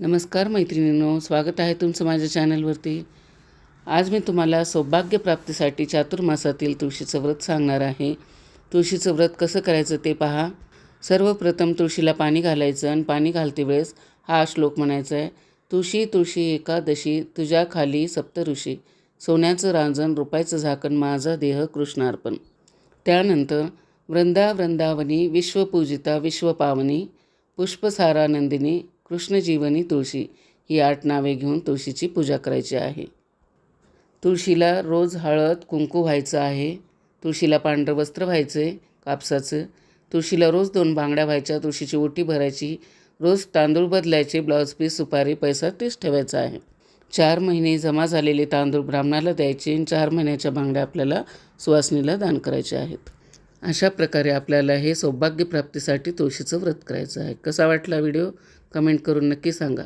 नमस्कार मैत्रिणींनो स्वागत आहे तुमचं माझ्या चॅनलवरती. आज मी तुम्हाला सौभाग्यप्राप्तीसाठी चातुर्मासातील तुळशीचं व्रत सांगणार आहे. तुळशीचं व्रत कसं करायचं ते पहा. सर्वप्रथम तुळशीला पाणी घालायचं आणि पाणी घालते वेळेस हा श्लोक म्हणायचा आहे. तुळशी तुळशी एकादशी तुझ्या खाली सप्तऋषी. सोन्याचं रांजण रुपायचं झाकण माझा देह कृष्णार्पण. त्यानंतर वृंदा वृंदावनी विश्वपूजिता विश्वपावनी पुष्पसारानंदिनी कृष्णजीवनी तुळशी ही आठ नावे घेऊन तुळशीची पूजा करायची आहे. तुळशीला रोज हळद कुंकू व्हायचं आहे. तुळशीला पांढरं वस्त्र व्हायचं आहे कापसाचं. तुळशीला रोज दोन बांगड्या व्हायच्या तुळशीची ओटी भरायची. रोज तांदूळ बदलायचे ब्लाऊज पीस सुपारी पैसा तेच ठेवायचा आहे. चार महिने जमा झालेले तांदूळ ब्राह्मणाला द्यायचे आणि चार महिन्याच्या बांगड्या आपल्याला सुवासनीला दान करायचे आहेत. अशा प्रकारे आपल्याला हे सौभाग्यप्राप्तीसाठी तुळशीचं व्रत करायचं आहे. कसा वाटला व्हिडिओ? कमेंट करून नक्की सांगा.